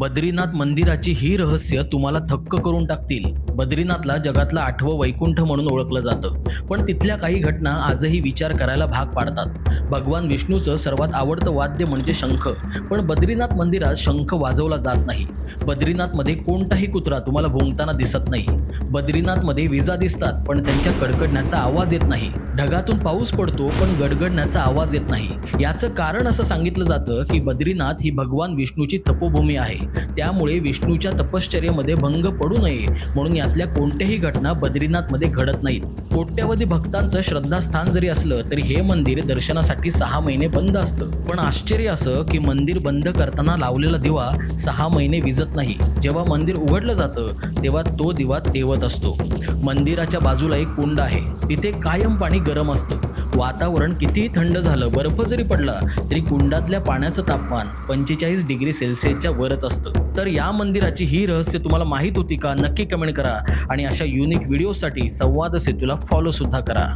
बद्रीनाथ मंदिराची ही रहस्य तुम्हाला थक्क करून टाकतील. बद्रीनाथला जगातलं आठवं वैकुंठ म्हणून ओळखलं जातं. पण तिथल्या काही घटना आजही विचार करायला भाग पाडतात. भगवान विष्णूचं सर्वात आवडतं वाद्य म्हणजे शंख. पण बद्रीनाथ मंदिरात शंख वाजवला जात नाही. बद्रीनाथमध्ये कोणताही कुत्रा तुम्हाला भोंगताना दिसत नाही. बद्रीनाथमध्ये विजा दिसतात पण त्यांच्या कडकडण्याचा आवाज येत नाही. ढगातून पाऊस पडतो पण गडगडण्याचा आवाज येत नाही. याचं कारण असं सांगितलं जातं की बद्रीनाथ ही भगवान विष्णूची तपोभूमी आहे. त्यामुळे विष्णूच्या तपश्चर्येमध्ये भंग पडू नये म्हणून यातल्या कोणत्याही घटना बद्रीनाथमध्ये घडत नाहीत. कोट्यावधी भक्तांचं श्रद्धास्थान जरी असलं तरी हे मंदिर दर्शनासाठी सहा महिने बंद असतं. पण आश्चर्य असं की मंदिर बंद करताना लावलेला दिवा सहा महिने विजत नाही. जेव्हा मंदिर उघडलं जातं तेव्हा तो दिवा तेवत असतो. मंदिराच्या बाजूला एक कुंड आहे. तिथे कायम पाणी गरम असतं. वातावरण कितीही थंड झालं बर्फ जरी पडला तरी कुंडातल्या पाण्याचं तापमान पंचेचाळीस डिग्री सेल्सिअसच्या वरच असतं. तर या मंदिराची ही रहस्य तुम्हाला माहीत होती का? नक्की कमेंट करा आणि अशा युनिक व्हिडिओसाठी संवाद सेतूला फॉलो सुद्धा करा.